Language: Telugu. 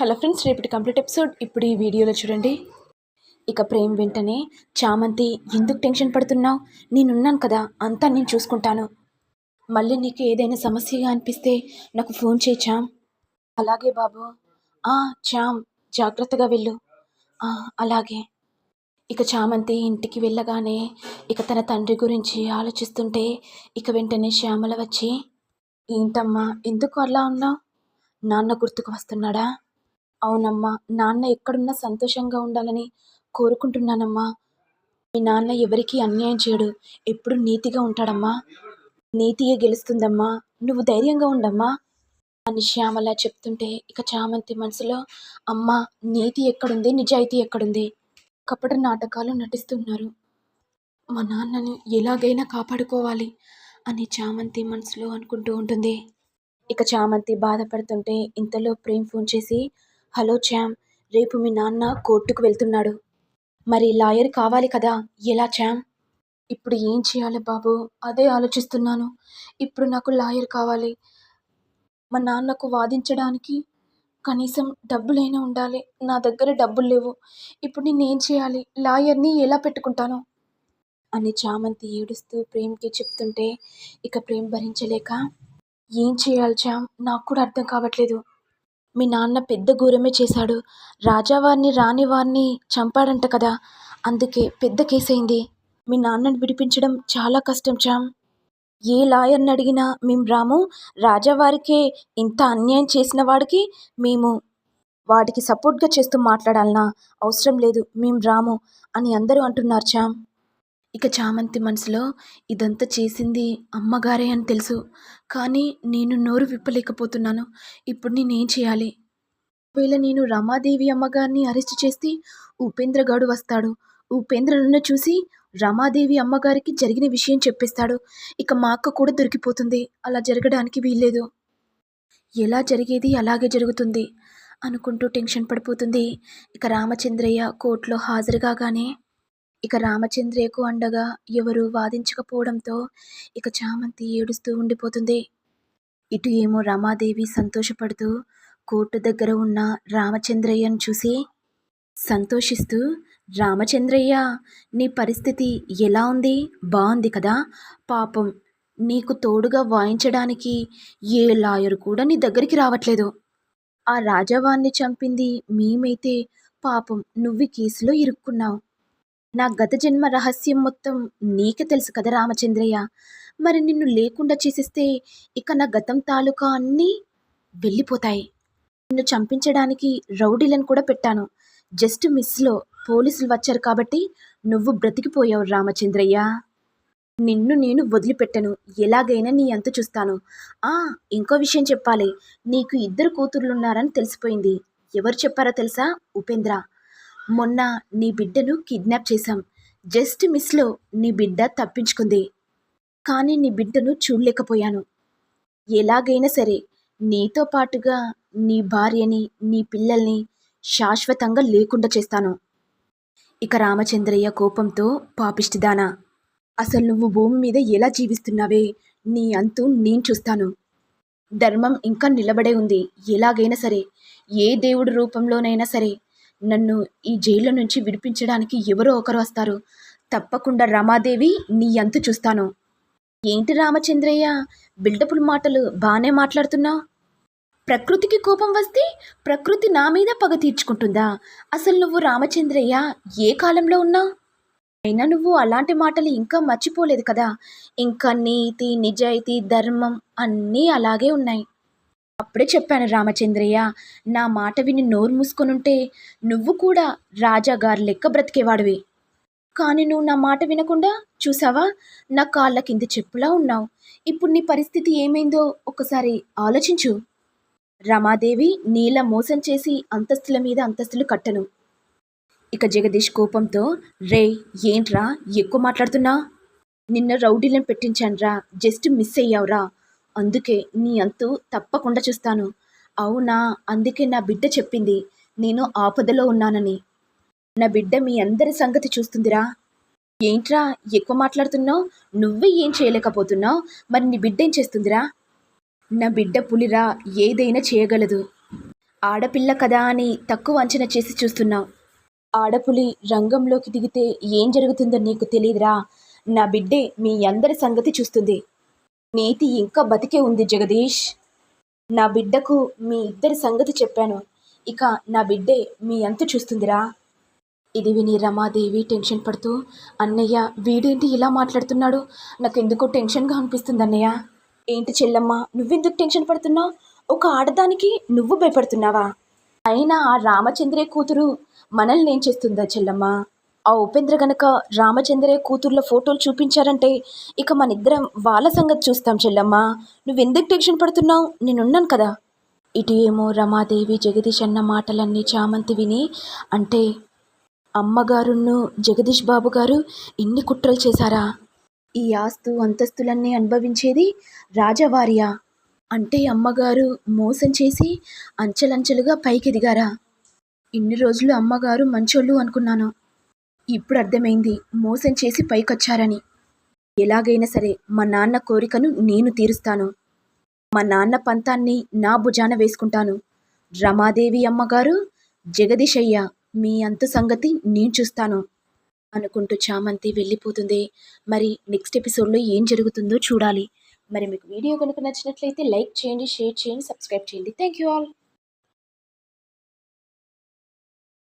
హలో ఫ్రెండ్స్ రేపటి కంప్లీట్ ఎపిసోడ్. ఇప్పుడు ఈ వీడియోలో చూడండి. ఇక ప్రేమ్ వెంటనే చామంతి ఎందుకు టెన్షన్ పడుతున్నావు? నేనున్నాను కదా అంతా నేను చూసుకుంటాను. మళ్ళీ నీకు ఏదైనా సమస్యగా అనిపిస్తే నాకు ఫోన్ చేయి చామ్. అలాగే బాబు. ఆ చామ్ జాగ్రత్తగా వెళ్ళు. "ఆ, అలాగే. ఇక చామంతి ఇంటికి వెళ్ళగానే ఇక తన తండ్రి గురించి ఆలోచిస్తుంటే ఇక వెంటనే శ్యామల వచ్చి ఏంటమ్మా ఎందుకు అలా ఉన్నావు? నాన్న గుర్తుకు వస్తున్నాడా? అవునమ్మా నాన్న ఎక్కడున్నా సంతోషంగా ఉండాలని కోరుకుంటున్నానమ్మా. మీ నాన్న ఎవరికీ అన్యాయం చేయడు ఎప్పుడు నీతిగా ఉంటాడమ్మా. నీతియే గెలుస్తుందమ్మా. నువ్వు ధైర్యంగా ఉండమ్మా. అని శ్యామల చెప్తుంటే ఇక చామంతి మనసులో అమ్మ నీతి ఎక్కడుంది నిజాయితీ ఎక్కడుంది? కపట నాటకాలు నటిస్తున్నారు. మా నాన్నని ఎలాగైనా కాపాడుకోవాలి అని చామంతి మనసులో అనుకుంటూ ఉంటుంది. ఇక చామంతి బాధపడుతుంటే ఇంతలో ప్రేమ్ ఫోన్ చేసి హలో చామ్ రేపు మీ నాన్న కోర్టుకు వెళ్తున్నాడు. మరి లాయర్ కావాలి కదా? ఎలా చామ్ ఇప్పుడు ఏం చేయాలి బాబు? అదే ఆలోచిస్తున్నాను. ఇప్పుడు నాకు లాయర్ కావాలి. మా నాన్నకు వాదించడానికి కనీసం డబ్బులైనా ఉండాలి. నా దగ్గర డబ్బులు లేవు. ఇప్పుడు నేను ఏం చేయాలి? లాయర్ని ఎలా పెట్టుకుంటాను? అని చామంతి ఏడుస్తూ ప్రేమ్కి చెప్తుంటే ఇక ప్రేమ్ భరించలేక ఏం చేయాలి చామ్ నాకు కూడా అర్థం కావట్లేదు. మీ నాన్న పెద్ద ఘోరమే చేశాడు. రాజావారిని రాణివారిని చంపాడంట కదా. అందుకే పెద్ద కేసైంది అయింది మీ నాన్నని విడిపించడం చాలా కష్టం చామ్ ఏ లాయర్ని అడిగినా మేము రాము. రాజావారికే ఇంత అన్యాయం చేసిన వాడికి మేము వాడికి సపోర్ట్గా చేస్తూ మాట్లాడాలనా? అవసరం లేదు. మేము రాము అని అందరూ అంటున్నారు చామ్ ఇక చామంతి మనసులో ఇదంతా చేసింది అమ్మగారే అని తెలుసు. కానీ నేను నోరు విప్పలేకపోతున్నాను. ఇప్పుడు నేనేం చేయాలి? ఒకవేళ నేను రమాదేవి అమ్మగారిని అరెస్ట్ చేస్తే ఉపేంద్రగాడు వస్తాడు. ఉపేంద్ర నన్ను చూసి రమాదేవి అమ్మగారికి జరిగిన విషయం చెప్పేస్తాడు. ఇక మా అక్క కూడా దొరికిపోతుంది. అలా జరగడానికి వీల్లేదు. ఎలా జరిగేది అలాగే జరుగుతుంది అనుకుంటూ టెన్షన్ పడిపోతుంది. ఇక రామచంద్రయ్య కోర్టులో హాజరు కాగానే ఇక రామచంద్రయ్యకు అండగా ఎవరు వాదించకపోవడంతో ఇక చామంతి ఏడుస్తూ ఉండిపోతుంది. ఇటు ఏమో రమాదేవి సంతోషపడుతూ కోర్టు దగ్గర ఉన్న రామచంద్రయ్యను చూసి సంతోషిస్తూ రామచంద్రయ్య నీ పరిస్థితి ఎలా ఉంది? బాగుంది కదా? పాపం నీకు తోడుగా వాయించడానికి ఏ లాయర్ కూడా నీ దగ్గరికి రావట్లేదు. ఆ రాజావాణ్ణి చంపింది మేమైతే పాపం నువ్వు కేసులో ఇరుక్కున్నావు. నా గత జన్మ రహస్యం మొత్తం నీకే తెలుసు కదా రామచంద్రయ్య. మరి నిన్ను లేకుండా చేసేస్తే ఇక నా గతం తాలూకా అన్నీ వెళ్ళిపోతాయి. నిన్ను చంపించడానికి రౌడీలను కూడా పెట్టాను. జస్ట్ మిస్లో పోలీసులు వచ్చారు కాబట్టి నువ్వు బ్రతికిపోయావు రామచంద్రయ్య. నిన్ను నేను వదిలిపెట్టను. ఎలాగైనా నీ అంత చూస్తాను. ఆ ఇంకో విషయం చెప్పాలి. నీకు ఇద్దరు కూతుర్లున్నారని తెలిసిపోయింది. ఎవరు చెప్పారో తెలుసా? ఉపేంద్ర. మొన్న నీ బిడ్డను కిడ్నాప్ చేశాం. జస్ట్ మిస్లో నీ బిడ్డ తప్పించుకుంది. కానీ నీ బిడ్డను చూడలేకపోయాను. ఎలాగైనా సరే నీతో పాటుగా నీ భార్యని నీ పిల్లల్ని శాశ్వతంగా లేకుండా చేస్తాను. ఇక రామచంద్రయ్య కోపంతో పాపిష్టిదానా అసలు నువ్వు భూమి మీద ఎలా జీవిస్తున్నావే? నీ అంతు నేను చూస్తాను. ధర్మం ఇంకా నిలబడే ఉంది. ఎలాగైనా సరే ఏ దేవుడి రూపంలోనైనా సరే నన్ను ఈ జైల్లో నుంచి విడిపించడానికి ఎవరో ఒకరు వస్తారు. తప్పకుండా రమాదేవి నీ అంతు చూస్తాను. ఏంటి రామచంద్రయ్య? బిల్డపుల్ మాటలు బాగానే మాట్లాడుతున్నావు ప్రకృతికి కోపం వస్తే ప్రకృతి నా మీద పగ తీర్చుకుంటుందా? అసలు నువ్వు రామచంద్రయ్య ఏ కాలంలో ఉన్నావు అయినా నువ్వు అలాంటి మాటలు ఇంకా మర్చిపోలేదు కదా. ఇంకా నీతి నిజాయితీ ధర్మం అన్నీ అలాగే ఉన్నాయి. అప్పుడే చెప్పాను రామచంద్రయ్య నా మాట విని నోరు మూసుకొనుంటే నువ్వు కూడా రాజాగారు లెక్క బ్రతికేవాడివి. కానీ నువ్వు నా మాట వినకుండా చూసావా? నా కాళ్ళ కింద చెప్పులా ఉన్నావు. ఇప్పుడు నీ పరిస్థితి ఏమైందో ఒకసారి ఆలోచించు. రమాదేవి నీల మోసం చేసి అంతస్తుల మీద అంతస్తులు కట్టను. ఇక జగదీష్ కోపంతో రే ఏంట్రా ఎక్కువ మాట్లాడుతున్నా? నిన్న రౌడీలను పెట్టించానురా జస్ట్ మిస్ అయ్యావురా. అందుకే నీ అంతు తప్పకుండా చూస్తాను. అవునా? అందుకే నా బిడ్డ చెప్పింది. నేను ఆపదలో ఉన్నానని. నా బిడ్డ మీ అందరి సంగతి చూస్తుందిరా. ఏంట్రా? ఎక్కువ మాట్లాడుతున్నావు? నువ్వే ఏం చేయలేకపోతున్నావు? మరి నీ బిడ్డ ఏం చేస్తుందిరా? నా బిడ్డ పులిరా ఏదైనా చేయగలదు. ఆడపిల్ల కదా అని తక్కువ అంచనా చేసి చూస్తున్నావు. ఆడపులి రంగంలోకి దిగితే ఏం జరుగుతుందో నీకు తెలియదురా. నా బిడ్డే మీ అందరి సంగతి చూస్తుంది. నేతి ఇంకా బతికే ఉంది జగదీష్. నా బిడ్డకు మీ ఇద్దరి సంగతి చెప్పాను. ఇక నా బిడ్డే మీ అంత చూస్తుందిరా. ఇది విని రమాదేవి టెన్షన్ పడుతూ అన్నయ్య వీడేంటి ఇలా మాట్లాడుతున్నాడు? నాకు ఎందుకో టెన్షన్గా అనిపిస్తుంది అన్నయ్య. ఏంటి చెల్లమ్మ నువ్వెందుకు టెన్షన్ పడుతున్నావు? ఒక ఆడదానికి నువ్వు భయపడుతున్నావా? అయినా ఆ రామచంద్రే కూతురు మనల్ని ఏం చేస్తుందా చెల్లమ్మ? ఆ ఉపేంద్ర గనక రామచంద్రే కూతుర్ల ఫోటోలు చూపించారంటే ఇక మన ఇద్దరం వాళ్ళ సంగతి చూస్తాం చెల్లమ్మ. నువ్వెందుకు టెన్షన్ పడుతున్నావు? నేనున్నాను కదా. ఇటు ఏమో రమాదేవి జగదీష్ అన్న మాటలన్నీ చామంతి విని అంటే అమ్మగారును జగదీష్ బాబు గారు ఇన్ని కుట్రలు చేశారా? ఈ ఆస్తు అంతస్తులన్నీ అనుభవించేది రాజవారియా? అంటే అమ్మగారు మోసం చేసి అంచెలంచెలుగా పైకి ఎదిగారా ఇన్ని రోజులు అమ్మగారు మంచోళ్ళు అనుకున్నాను. ఇప్పుడు అర్థమైంది మోసం చేసి పైకొచ్చారని. ఎలాగైనా సరే మా నాన్న కోరికను నేను తీరుస్తాను. మా నాన్న పంతాన్ని నా భుజాన వేసుకుంటాను. రమాదేవి అమ్మగారు జగదీశయ్య మీ అంతు సంగతి నేను చూస్తాను అనుకుంటూ చామంతి వెళ్ళిపోతుంది. మరి నెక్స్ట్ ఎపిసోడ్లో ఏం జరుగుతుందో చూడాలి. మరి మీకు వీడియో కనుక నచ్చినట్లయితే లైక్ చేయండి షేర్ చేయండి సబ్స్క్రైబ్ చేయండి. Thank you all.